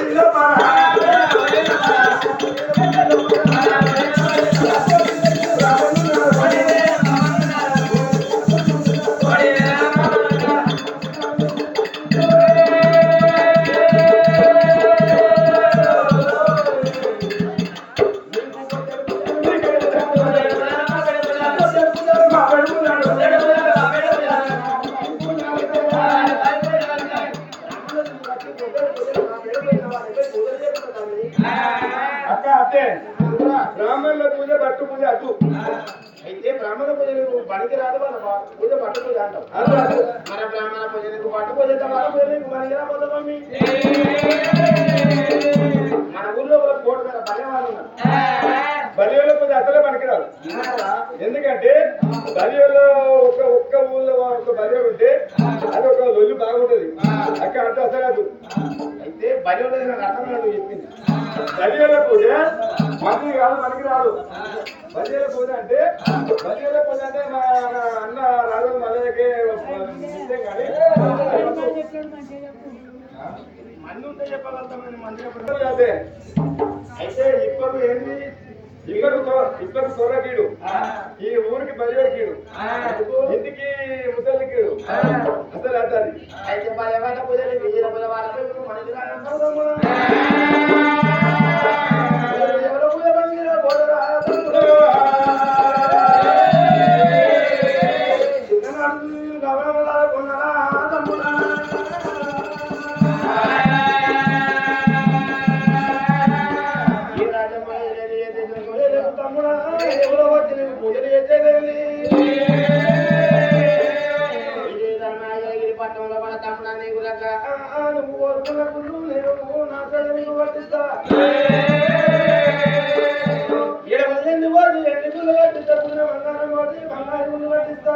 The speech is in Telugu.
ছিল পাড়া అక్క అత్తే బ్రాహ్మణుల పూజ భట్టు పూజ అటు. అయితే బ్రాహ్మణ పూజ నీకు పనికి రాదు మన పూజ పట్టు పూజ అంటాం. అటు మన బ్రాహ్మణ పూజ నీకు పట్టు పూజ అయితే మన పూజ నీకు పనికి రాబోదు మమ్మీ మన ఊర్లో ఒక కోట మీద పల్లె వాళ్ళు ఉన్నారు. బలియోల పూజ అసలే పనికి రాదు. ఎందుకంటే బలియోలో ఒక ఒక్క ఊళ్ళో ఒక బలియో ఉంటే అది ఒక లొల్లి బాగుంటది బలియోల పూజ మంది కాదు మనకి రాదు. బలియోల పూజ అంటే బలియోల పూజ అంటే మా అన్న రాజు మల్లయ్యకి నిత్యం కానీ మంది చెప్పగలుగుతాం మంది అదే. అయితే ఇప్పటి ఏంది? ఇప్పటి ఇప్పటి సొరకీడు. ఈ ఊరికి బలియో కీడు ఇంటికి ముసలి కీడు అసలు అది అయితే పల్లె పూజ విజయ తమ్ముడా. ఈ రాజమ్మ ఏది ఏది నీకు లేదు తమ్ముడా, ఎవరో వచ్చి నీకు పూజలు చేసేదేంది? ఆ, నువ్వు కోరుకున్న నా కళ్ళ నీకు ఎన్ని గుళ్ళు బంగారం పోదు, పట్టిస్తా.